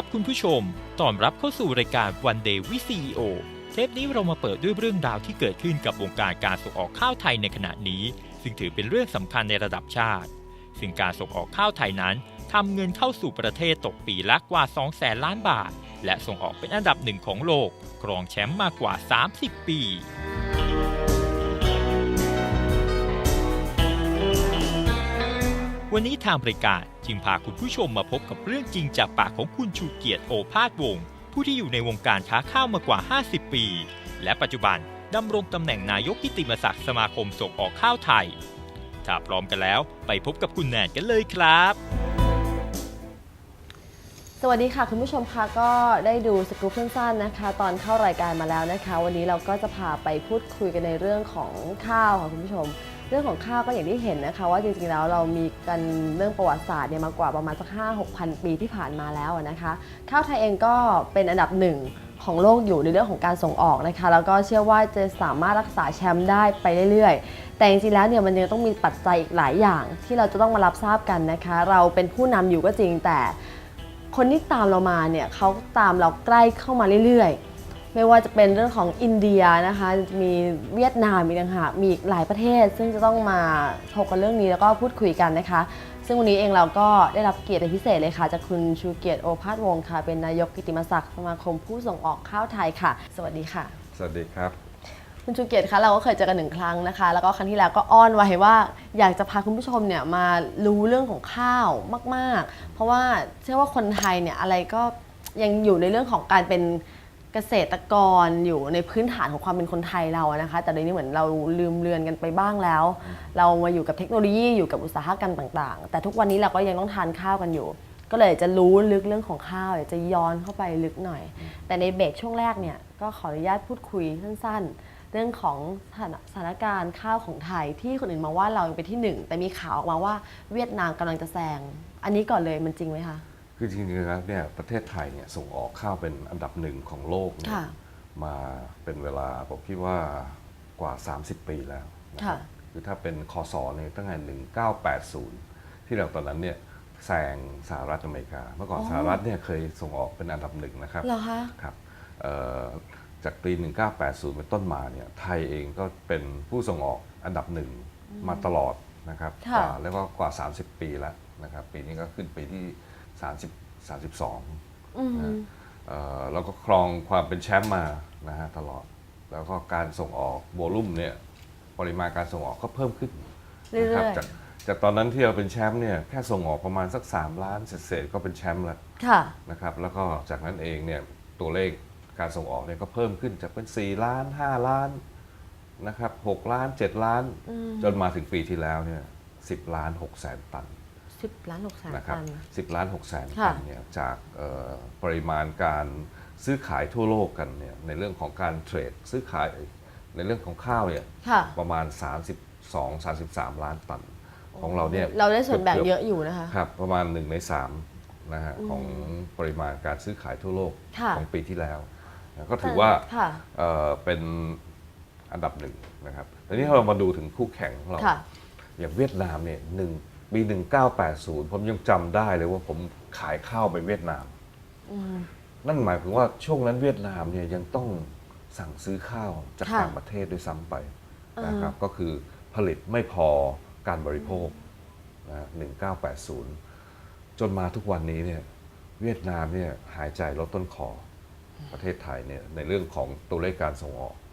ครับคุณผู้ชมต้อนรับเข้าสู่รายการ One Day with CEO เทปนี้เรามาเปิดด้วยเรื่องราวที่เกิดขึ้นกับวงการการส่งออกข้าวไทยในขณะนี้ ซึ่งถือเป็นเรื่องสำคัญในระดับชาติ ซึ่งการส่งออกข้าวไทยนั้นทำเงินเข้าสู่ประเทศตกปีละกว่า2แสนล้านบาท และส่งออกเป็นอันดับหนึ่งของโลก ครองแชมป์มากกว่า 30 ปีวันนี้ทางรายการ จึงพาคุณผู้ชมมาพบกับเรื่องจริงจากปากของคุณชูเกียรติโอภาสวงศ์ผู้ที่อยู่ในวงการค้าข้าวมากว่า 50 ปี และปัจจุบันดำรงตำแหน่งนายกกิตติมศักดิ์สมาคมส่งออกข้าวไทย ถ้าพร้อมกันแล้วไปพบกับคุณแนนกันเลยครับ สวัสดีค่ะคุณผู้ชมคะก็ได้ดูสกู๊ปสั้นๆนะคะ ตอนเข้ารายการมาแล้วนะคะ วันนี้เราก็จะพาไปพูดคุยกันในเรื่องของข้าวค่ะคุณผู้ชม เรื่องของข้าวก็อย่างที่เห็นนะคะว่าจริงๆแล้วเรามีกันเรื่องประวัติศาสตร์เนี่ยมากว่าประมาณสัก5 6 0 0ปีที่ผ่านมาแล้วนะคะข้าวไทยเองก็เป็นอันดับหนึ่งของโลกอยู่ในเรื่องของการส่งออกนะคะแล้วก็เชื่อว่าจะสามารถรักษาแชมป์ได้ไปเรื่อยๆ แต่จริงๆแล้วเนี่ยมันยังต้องมีปัจจัยอีกหลายอย่าง ที่เราจะต้องมารับทราบกันนะคะ เราเป็นผู้นำอยู่ก็จริงแต่ คนที่ตามเรามาเนี่ยเขาตามเราใกล้เข้ามาเรื่อยๆ ไม่ว่าจะเป็นเรื่องของอินเดียนะคะ มีเวียดนามมีต่างหากมีอีกหลายประเทศ ซึ่งจะต้องมาถกกันเรื่องนี้แล้วก็พูดคุยกันนะคะ ซึ่งวันนี้เองเราก็ได้รับเกียรติเป็นพิเศษเลยค่ะ จากคุณชูเกียรติโอภาสวงศ์ค่ะ เป็นนายกกิตติมศักดิ์สมาคมผู้ส่งออกข้าวไทยค่ะ สวัสดีค่ะ สวัสดีครับ คุณชูเกียรติคะเราก็เคยเจอกันหนึ่งครั้งนะคะ แล้วก็ครั้งที่แล้วก็อ้อนไว้ว่า อยากจะพาคุณผู้ชมเนี่ยมารู้เรื่องของข้าวมาก ๆ เพราะว่าเชื่อว่าคนไทยเนี่ยอะไรก็ยังอยู่ในเรื่องของการเป็น เกษตรกรอยู่ในพื้นฐานของความเป็นคนไทยเราอะนะคะ แต่เดี๋ยวนี้เหมือนเราลืมเลือนกันไปบ้างแล้ว เรามาอยู่กับเทคโนโลยีอยู่กับอุตสาหกรรมต่าง ๆ แต่ทุกวันนี้เราก็ยังต้องทานข้าวกันอยู่ ก็เลยจะรู้ลึกเรื่องของข้าวอยากจะย้อนเข้าไปลึกหน่อย แต่ในเบรกช่วงแรกเนี่ยก็ขออนุญาตพูดคุยสั้น ๆ เรื่องของสถานสถานการณ์ข้าวของไทยที่คนอื่นมองว่าเรายังเป็นที่หนึ่งแต่มีข่าวออกมาว่าเวียดนามกำลังจะแซงอันนี้ก่อนเลยมันจริงไหมคะ คือจริงๆแล้วเนี่ยประเทศไทยเนี่ยส่งออกข้าวเป็นอันดับหนึ่งของโลกเนี่ยค่ะ มาเป็นเวลาผมคิดว่ากว่า 30 ปีแล้วนะครัค่ะบคือถ้าเป็นคศเนี่ยตั้งแต่1980 ที่เราตอนนั้นเนี่ยแซงสหรัฐอเมริกา เมื่อก่อนอ๋อสหรัฐเนี่ยเคยส่งออกเป็นอันดับหนึ่งนะครับ เหรอคะ ครับเอ่อจากปี 1980 เป็นต้นมาเนี่ยไทยเองก็เป็นผู้ส่งออกอันดับหนึ่งมาตลอดนะครับค่ะ กว่าแล้วก็กว่า 30 ปีแล้วนะครับ ปีนี้ก็ขึ้นปีที่ 30 32อืมเอ่อเราก็ครองความเป็นแชมป์มานะฮะตลอด แล้วก็การส่งออกโวลุ่มเนี่ยปริมาณการส่งออกก็เพิ่มขึ้นเรื่นะครัอยจากจากตอนนั้นที่เราเป็นแชมป์เนี่ยแค่ส่งออกประมาณสัก 3 ล้านเศษๆก็เป็นแชมป์แล้วๆค่ะ นะครับแล้วก็จากนั้นเองเนี่ยตัวเลขการส่งออกเนี่ยก็เพิ่มขึ้นจากเป็น 4 ล้าน 5 ล้านนะครับ6ล้าน 7 ล้านอืมจนมาถึงปีที่แล้วเนี่ย10 ล้าน6แสนตัน สิบล้านหกแสนนะครับตัน10ล้าน6แสนค่ะ ตันเนี่ยจากเอ่อปริมาณการซื้อขายทั่วโลกกันเนี่ยในเรื่องของการเทรดซื้อขายในเรื่องของข้าวเนี่ยค่ะ ประมาณ 32 33 ล้านตันของเราเนี่ยเราได้ส่วนแบ่งกืบๆเยอะอยู่นะคะ ครับประมาณ 1 ใน3นะฮะของปริมาณการซื้อขายทั่วโลกค่ะ ของปีที่แล้วนะก็ถือว่า ค่ะ เอ่อเป็นอันดับหนึ่งนะครับ ทีนี้เรามาดูถึงคู่แข่งของเรา ค่ะ อย่างเวียดนามเนี่ยหนึ่ง ปี 1980 ผมยังจำได้เลยว่าผมขายข้าวไปเวียดนาม อืม นั่นหมายถึงว่าช่วงนั้นเวียดนามเนี่ยยังต้องสั่งซื้อข้าวจากค่ะต่างประเทศด้วยซ้ำไปอ่านนะครับ ก็คือผลิตไม่พอการบริโภคนะ1980 จนมาทุกวันนี้เนี่ยเวียดนามเนี่ยหายใจลดต้นคอประเทศไทยเนี่ยในเรื่องของตัวเลขการส่งออกค่ะ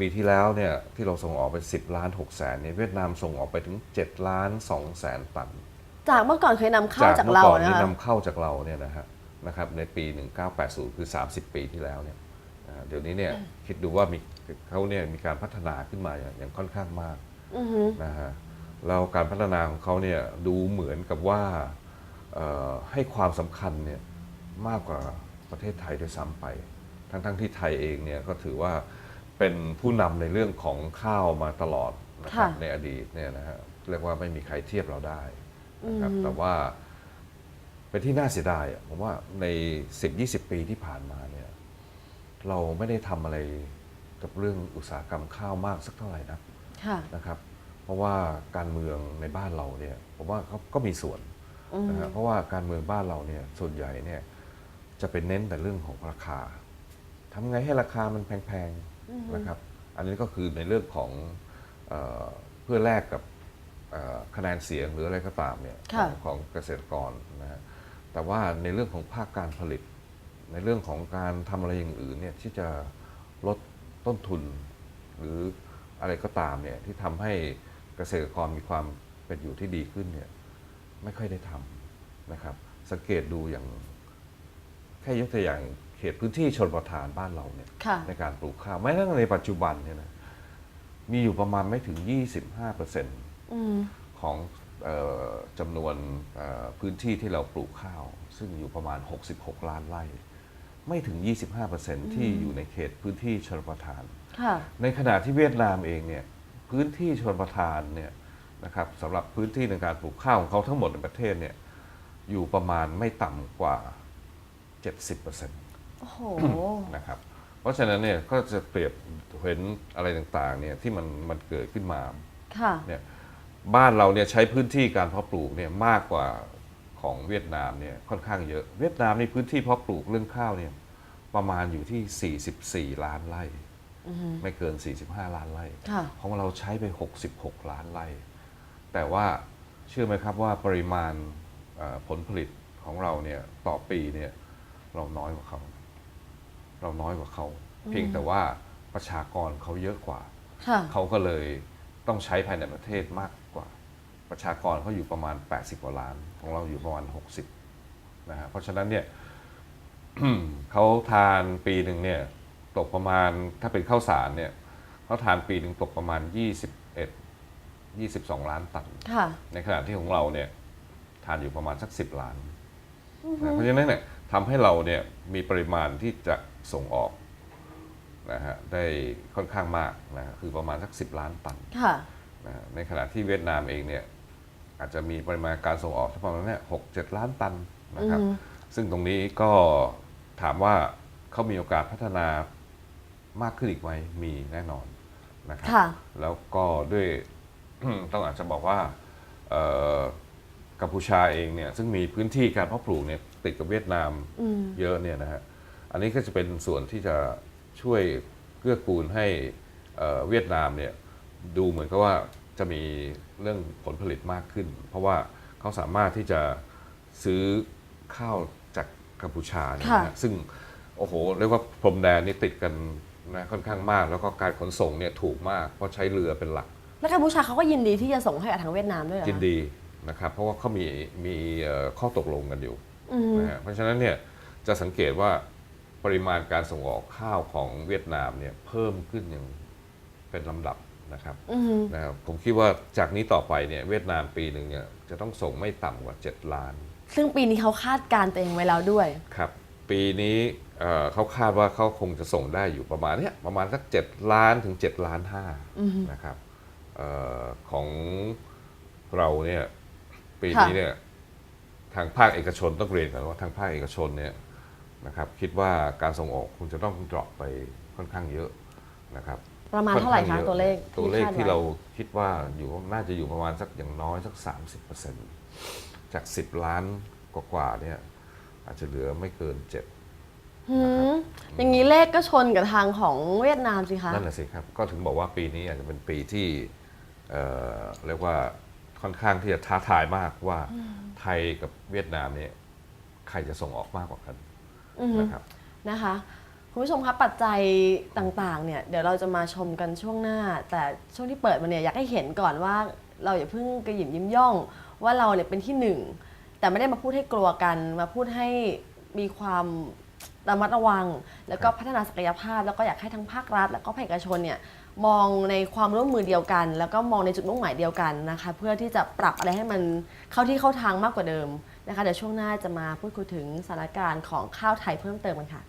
ปีที่แล้วเนี่ยที่เราส่งออกไป 10 ล้าน6แสนเนี่ยเวียดนามส่งออกไปถึง 7 ล้าน2แสนตัน จากเมื่อก่อนเคยนำเข้าจากเมื่เราอก่อนนะที่คะนำเข้าจากเราเนี่ยนะฮะนะครับในปี 1980 คือ 30 ปีที่แล้วเนี่ยนะฮะเดี๋ยวนี้เนี่ยคิดดูว่ามีเขาเนี่ยมีการพัฒนาขึ้นมาอย่างอย่างค่อนข้างมากอือหือนะฮะแล้วการพัฒนาของเขาเนี่ยดูเหมือนกับว่าเอ่อให้ความสำคัญเนี่ยมากกว่าประเทศไทยด้วยซ้ำไป ทั้งๆที่ไทยเองเนี่ยก็ถือว่า เป็นผู้นำในเรื่องของข้าวมาตลอดนะครับค่ะในอดีตเนี่ยนะฮะเรียกว่าไม่มีใครเทียบเราได้นะครับ อืม แต่ว่าเป็นที่น่าเสียดายอะผมว่าใน 10-20 ปีที่ผ่านมาเนี่ย เราไม่ได้ทำอะไรกับเรื่องอุตสาหกรรมข้าวมากสักเท่าไหร่นะค่ะนะครับ เพราะว่าการเมืองในบ้านเราเนี่ยผมว่าเขาก็มีส่วนอืมนะฮะเพราะว่าการเมืองบ้านเราเนี่ยส่วนใหญ่เนี่ยจะเป็นเน้นแต่เรื่องของราคา ทำไงให้ราคามันแพงๆนะครับ อันนี้ก็คือในเรื่องของเออเพื่อแลกกับเอ่อคะแนนเสียงหรืออะไรก็ตามเนี่ยขค่ะ องของเกษตรกรนะฮะแต่ว่าในเรื่องของภาคการผลิต ในเรื่องของการทำอะไรอย่างอื่นเนี่ยที่จะลดต้นทุน หรืออะไรก็ตามเนี่ยที่ทำให้เกษตรกรมีความเป็นอยู่ที่ดีขึ้นเนี่ยไม่ค่อยได้ทำนะครับ สังเกตดูอย่าง แค่ยกตัวอย่าง เขตพื้นที่ชนประทานบ้านเราเนี่ยค่ะ ในการปลูกข้าวแม้กระทั่งในปัจจุบันเนี่ยนะมีอยู่ประมาณไม่ถึง 25%อืม ของเออจำนวนเอ่อพื้นที่ที่เราปลูกข้าว ซึ่งอยู่ประมาณ 66 ล้านไร่ ไม่ถึง 25%ที่อยู่ในเขตพื้นที่ชนประทาน ค่ะ ในขณะที่เวียดนามเองเนี่ยพื้นที่ชนประทานเนี่ยนะครับสำหรับพื้นที่ในการปลูกข้าวของเขาทั้งหมดในประเทศเนี่ยอยู่ประมาณไม่ต่ำกว่า 70% โอ้โห นะครับเพราะฉะนั้นเนี่ยก็จะเปรียบเห็นอะไรต่างๆเนี่ยที่มันมันเกิดขึ้นมาค่ะ เนี่ยบ้านเราเนี่ยใช้พื้นที่การเพาะปลูกเนี่ยมากกว่าของเวียดนามเนี่ยค่อนข้างเยอะ เวียดนามในพื้นที่เพาะปลูกเรื่องข้าวเนี่ยประมาณอยู่ที่ 44 ล้านไร่ไม่เกิน 45 ล้านไร่ ค่ะ ของเราใช้ไป 66 ล้านไร่ แต่ว่าเชื่อไหมครับว่าปริมาณเอ่อผลผลิตของเราเนี่ยต่อปีเนี่ยเราน้อยกว่าเขา เราน้อยกว่าเขา เพียงแต่ว่าประชากรเขาเยอะกว่า ค่ะ เขาก็เลยต้องใช้ภายในประเทศมากกว่า ประชากรเขาอยู่ประมาณ 80 กว่าล้าน ของเราอยู่ประมาณ 60นะฮะเพราะฉะนั้นเนี่ย เขาทานปีหนึ่งเนี่ยตกประมาณถ้าเป็นข้าวสารเนี่ยเขาทานปีหนึ่งตกประมาณ 21 22 ล้านตัน ค่ะ ในขณะที่ของเราเนี่ยทานอยู่ประมาณสัก 10 ล้านนะเพราะฉะนั้นเนี่ย ทำให้เราเนี่ยมีปริมาณที่จะส่งออกนะฮะได้ค่อนข้างมากนะฮะคือประมาณสัก 10 ล้านตันค่ะนะฮะในขณะที่เวียดนามเองเนี่ยอาจจะมีปริมาณการส่งออกที่ประมาณเนี่ยหกเจ็ดล้านตันนะครับอืมซึ่งตรงนี้ก็ถามว่าเขามีโอกาสพัฒนามากขึ้นอีกไหมมีแน่นอนนะครับค่ะแล้วก็ด้วยต้องอาจจะบอกว่าเอ่อกัมพูชาเองเนี่ยซึ่งมีพื้นที่การเพาะปลูกเนี่ย ติดกับเวียดนามอืมเยอะเนี่ยนะฮะอันนี้ก็จะเป็นส่วนที่จะช่วยเกื้อกูลให้เอ่อเวียดนามเนี่ยดูเหมือนกับว่าจะมีเรื่องผลผลิตมากขึ้น เพราะว่าเขาสามารถที่จะซื้อข้าวจากกัมพูชาเนี่ยนะฮะค่ะซึ่งโอ้โหเรียกว่าพรมแดนนี่ติดกันนะค่อนข้างมาก แล้วก็การขนส่งเนี่ยถูกมากเพราะใช้เรือเป็นหลัก แล้วกัมพูชาเขาก็ยินดีที่จะส่งให้กับทางเวียดนามด้วยเหรอยินคะดีนะครับเพราะว่าเขามีมีเอ่อข้อตกลงกันอยู่อืม นะฮะเพราะฉะนั้นเนี่ยจะสังเกตว่าปริมาณการส่งออกข้าวของเวียดนามเนี่ยเพิ่มขึ้นอย่างเป็นลำดับนะครับอืมนะครับ ผมคิดว่าจากนี้ต่อไปเนี่ยเวียดนามปีหนึ่งเนี่ยจะต้องส่งไม่ต่ำกว่า 7 ล้าน ซึ่งปีนี้เขาคาดการณ์ตัวเองไว้แล้วด้วย ครับ ปีนี้เอ่อเขาคาดว่าเขาคงจะส่งได้อยู่ประมาณเนี้ยประมาณสัก 7 ล้านถึง 7 ล้านห้านะครับเออของเราเนี่ยปีนี้เนี่ย ทางภาคเอกชนต้องเรียนกันว่าทางภาคเอกชนเนี่ยนะครับคิดว่าการส่งออกคงจะต้องดรอปไปค่อนข้างเยอะนะครับประมาณเท่าไหร่อนคะข้งยอตัวเลขตัวเลขคดที่ไเราคิดว่าอยู่น่าจะอยู่ประมาณสักอย่างน้อยสัก 30%จาก 10 ล้านกว่าๆเนี่ยอาจจะเหลือไม่เกิน7หืมอย่างนี้เลขก็ชนกับทางของเวียดนามสิคะ นั่นแหละสิครับ ก็ถึงบอกว่าปีนี้อาจจะเป็นปีที่เอ่อเรียกว่า ค่อนข้างที่จะท้าทายมากว่าไทยกับเวียดนามเนี่ยใครจะส่งออกมากกว่ากันอือฮึนะครับนะคะคุณผู้ชมคะปัจจัยต่างๆเนี่ยเดี๋ยวเราจะมาชมกันช่วงหน้า แต่ช่วงที่เปิดมาเนี่ยอยากให้เห็นก่อนว่า เราอย่าเพิ่งกระหยิมยิ้มย่อง ว่าเราเนี่ยเป็นที่หนึ่งแต่ไม่ได้มาพูดให้กลัวกันมาพูดให้มีความ ระมัดระวัง แล้วก็พัฒนาศักยภาพ แล้วก็อยากให้ทั้งภาครัฐ แล้วก็ภาคเอกชนเนี่ยมองในความร่วมมือเดียวกัน แล้วก็มองในจุดมุ่งหมายเดียวกันนะคะ เพื่อที่จะปรับอะไรให้มันเข้าที่เข้าทางมากกว่าเดิมนะคะเดี๋ยวช่วงหน้าจะมาพูดคุยถึงสถานการณ์ของข้าวไทยเพิ่มเติมกันค่ะ